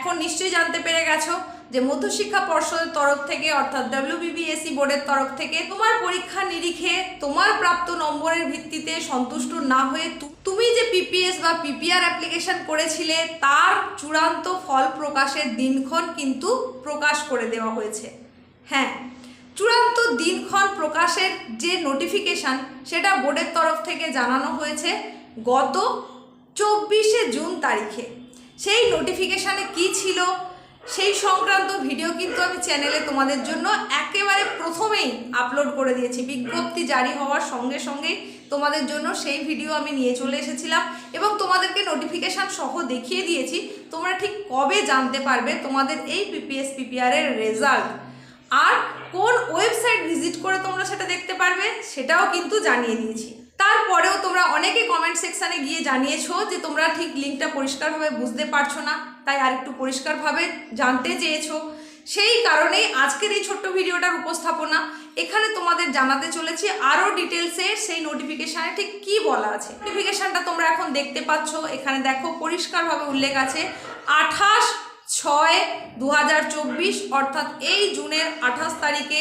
এখন নিশ্চয়ই জানতে পেরে গেছো যে মধ্যশিক্ষা পর্ষদের তরফ থেকে, অর্থাৎ ডাব্লিউবিবিএসসি বোর্ডের তরফ থেকে, তোমার পরীক্ষা নিরিখে তোমার প্রাপ্ত নম্বরের ভিত্তিতে সন্তুষ্ট না হয়ে তুমি যে পিপিএস বা পিপিআর অ্যাপ্লিকেশন করেছিলে, তার চূড়ান্ত ফল প্রকাশের দিনক্ষণ কিন্তু প্রকাশ করে দেওয়া হয়েছে। হ্যাঁ চূড়ান্ত দিনক্ষণ প্রকাশের যে নোটিফিকেশান সেটা বোর্ডের তরফ থেকে জানানো হয়েছে গত চব্বিশে জুন তারিখে। সেই নোটিফিকেশানে কি ছিল? সেই সংক্রান্ত ভিডিও কিন্তু আমি চ্যানেলে তোমাদের জন্য একেবারে প্রথমেই আপলোড করে দিয়েছি। বিজ্ঞপ্তি জারি হওয়ার সঙ্গে সঙ্গেই তোমাদের জন্য সেই ভিডিও আমি নিয়ে চলে এসেছিলাম এবং তোমাদেরকে নোটিফিকেশান সহ দেখিয়ে দিয়েছি। তোমরা ঠিক কবে জানতে পারবে তোমাদের এই পিপিএস পিপিআর এর রেজাল্ট আর কোন ওয়েবসাইট ভিজিট করে তোমরা সেটা দেখতে পারবে সেটাও কিন্তু জানিয়ে দিয়েছি তারপরেও তোমরা অনেকে কমেন্ট সেকশানে গিয়ে জানিয়েছো যে তোমরা ঠিক লিঙ্কটা পরিষ্কারভাবে বুঝতে পারছ না, তাই আরেকটু পরিষ্কারভাবে জানতে চেয়েছো। সেই কারণেই আজকের এই ছোট্ট ভিডিওটার উপস্থাপনা, এখানে তোমাদের জানাতে চলেছি আরও ডিটেলসে সেই নোটিফিকেশানে ঠিক কি বলা আছে। নোটিফিকেশানটা তোমরা এখন দেখতে পাচ্ছ, এখানে দেখো পরিষ্কারভাবে উল্লেখ আছে, আঠাশ ছয় দু অর্থাৎ এই জুনের আঠাশ তারিখে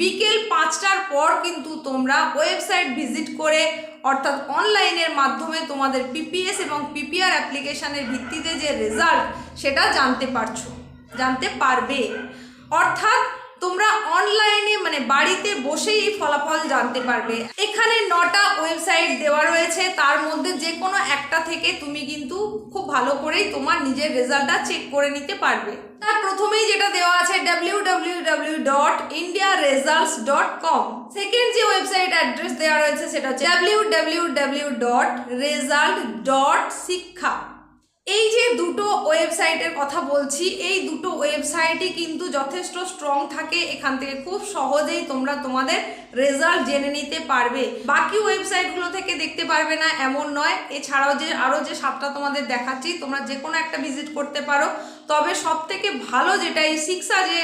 বিকেল পাঁচটার পর কিন্তু তোমরা ওয়েবসাইট ভিজিট করে, অর্থাৎ অনলাইনের মাধ্যমে তোমাদের পিপিএস এবং পিপিআর অ্যাপ্লিকেশনের ভিত্তিতে যে রেজাল্ট, সেটা জানতে পারছ, জানতে পারবে। অর্থাৎ তোমরা অনলাইনে মানে বাড়িতে বসেই এই ফলাফল জানতে পারবে। এখানে নটা ওয়েবসাইট দেওয়া রয়েছে তার মধ্যে যে কোনো একটা থেকে তুমি কিন্তু খুব ভালো করেই তোমার নিজের রেজাল্টটা চেক করে নিতে পারবে। তার প্রথমেই যেটা দেওয়া আছে W W dot India dot com second যে ওয়েবসাইট অ্যাড্রেস দেওয়া রয়েছে সেটা হচ্ছে W W W dot result dot Shiksha এই যে দুটো ওয়েবসাইটের কথা বলছি, এই দুটো ওয়েবসাইটই কিন্তু যথেষ্ট স্ট্রং থাকে এখান থেকে। খুব সহজেই তোমরা তোমাদের রেজাল্ট জেনে নিতে পারবে। বাকি ওয়েবসাইটগুলো থেকে দেখতে পারবে না, এমন নয়। এছাড়াও যে আরও যে সাতটা তোমাদের দেখাচ্ছি, তোমরা যে কোনো একটা ভিজিট করতে পারো। তবে সব থেকে ভালো যেটা এই শিক্ষা যে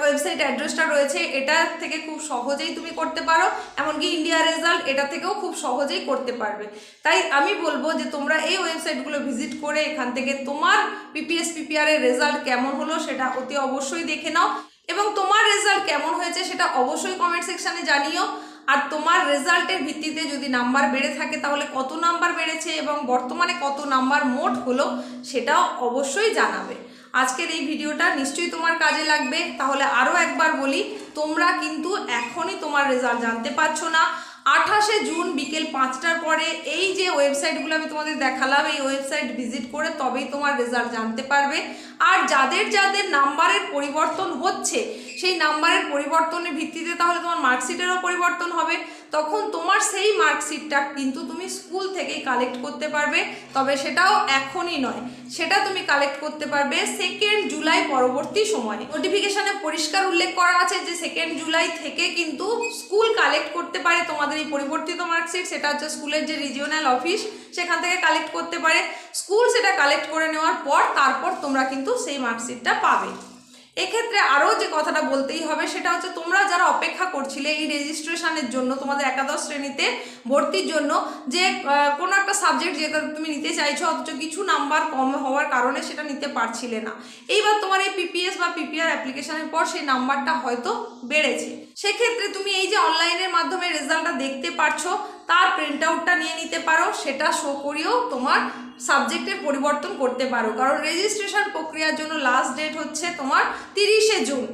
ওয়েবসাইট অ্যাড্রেসটা রয়েছে, এটা থেকে খুব সহজেই তুমি করতে পারো। এমনকি ইন্ডিয়া রেজাল্ট এটা থেকেও খুব সহজেই করতে পারবে। তাই আমি বলব যে, তোমরা এই ওয়েবসাইটগুলো ভিজিট করে এখান থেকে তোমার পিপিএস পিপিআর এর রেজাল্ট কেমন হলো, সেটা অতি অবশ্যই দেখে নাও। এবং তোমার রেজাল্ট কেমন হয়েছে, সেটা অবশ্যই কমেন্ট সেকশানে জানিও। আর তোমার রেজাল্টের ভিত্তিতে যদি নাম্বার বেড়ে থাকে, তাহলে কত নাম্বার বেড়েছে এবং বর্তমানে কত নাম্বার মোট হলো, সেটাও অবশ্যই জানাবে। আজকের এই ভিডিওটা নিশ্চয়ই তোমার কাজে লাগবে। তাহলে আরও একবার বলি, তোমরা কিন্তু এখনই তোমার রেজাল্ট জানতে পারছ না। আঠাশে জুন বিকেল পাঁচটার পরে এই যে ওয়েবসাইটগুলো আমি তোমাদের দেখালাম, এই ওয়েবসাইট ভিজিট করে তবেই তোমার রেজাল্ট জানতে পারবে। আর যাদের যাদের নাম্বারের পরিবর্তন হচ্ছে, সেই নাম্বারের পরিবর্তনের ভিত্তিতে তাহলে তোমার মার্কশিটেরও পরিবর্তন হবে। তখন তোমার সেই মার্কশিটটা কিন্তু তুমি স্কুল থেকেই কালেক্ট করতে পারবে, তবে সেটাও এখনই নয়। সেটা তুমি কালেক্ট করতে পারবে সেকেন্ড জুলাই পরবর্তী সময়ে। নোটিফিকেশানে পরিষ্কার উল্লেখ করা আছে যে সেকেন্ড জুলাই থেকে কিন্তু স্কুল কালেক্ট করতে পারে তোমাদের এই পরিবর্তিত মার্কশিট, সেটা হচ্ছে স্কুলের যে রিজিওনাল অফিস সেখান থেকে কালেক্ট করতে পারে। স্কুল সেটা কালেক্ট করে নেওয়ার পর তারপর তোমরা কিন্তু সেই মার্কশিটটা পাবে। এক্ষেত্রে আরও যে কথাটা বলতেই হবে, সেটা হচ্ছে তোমরা যারা অপেক্ষা করছিলে এই রেজিস্ট্রেশনের জন্য, তোমাদের একাদশ শ্রেণীতে ভর্তির জন্য, যে কোনো একটা সাবজেক্ট যেটা তুমি নিতে চাইছো, অথচ কিছু নাম্বার কম হওয়ার কারণে সেটা নিতে পারছিলে না। এইবার তোমার এই পিপিএস বা পিপিআর অ্যাপ্লিকেশনের পর সেই নাম্বারটা হয়তো বেড়েছে। সেক্ষেত্রে তুমি এই যে অনলাইনের মাধ্যমে রেজাল্টটা দেখতে পারছ তার প্রিন্ট আউটটা নিয়ে নিতে পারো, সেটা শো করিয়েও তোমার সাবজেক্টের পরিবর্তন করতে পারো। কারণ রেজিস্ট্রেশন প্রক্রিয়ার জন্য লাস্ট ডেট হচ্ছে তোমার তিরিশে জুন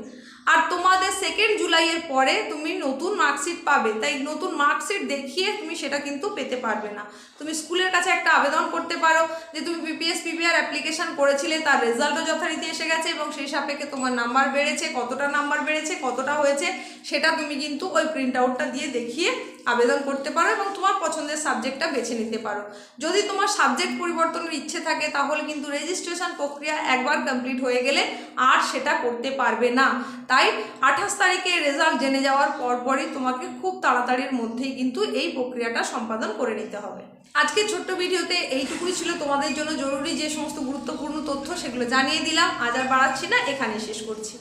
আর তোমাদের সেকেন্ড জুলাইয়ের পরে তুমি নতুন মার্কশিট পাবে। তাই নতুন মার্কশিট দেখিয়ে তুমি সেটা কিন্তু পেতে পারবে না। তুমি স্কুলের কাছে একটা আবেদন করতে পারো যে তুমি পিপিএস পিপিআর অ্যাপ্লিকেশন করেছিলে, তার রেজাল্টও যথারীতি এসে গেছে এবং সেই সাপেক্ষে তোমার নাম্বার বেড়েছে, কতটা নাম্বার বেড়েছে, কতটা হয়েছে, সেটা তুমি কিন্তু ওই প্রিন্ট আউটটা দিয়ে দেখিয়ে আবেদন করতে পারো এবং তোমার পছন্দের সাবজেক্টটা বেছে নিতে পারো। যদি তোমার সাবজেক্ট পরিবর্তনের ইচ্ছে থাকে, তাহলে কিন্তু রেজিস্ট্রেশন প্রক্রিয়া একবার কমপ্লিট হয়ে গেলে আর সেটা করতে পারবে না। তাই আঠাশ তারিখে রেজাল্ট জেনে যাওয়ার পরপরই তোমাকে খুব তাড়াতাড়ির মধ্যেই কিন্তু এই প্রক্রিয়াটা সম্পাদন করে নিতে হবে। আজকে ছোট্ট ভিডিওতে এইটুকুই ছিল তোমাদের জন্য জরুরি যে সমস্ত গুরুত্বপূর্ণ তথ্য সেগুলো জানিয়ে দিলাম। আজ আর বাড়াচ্ছি না এখানে শেষ করছি।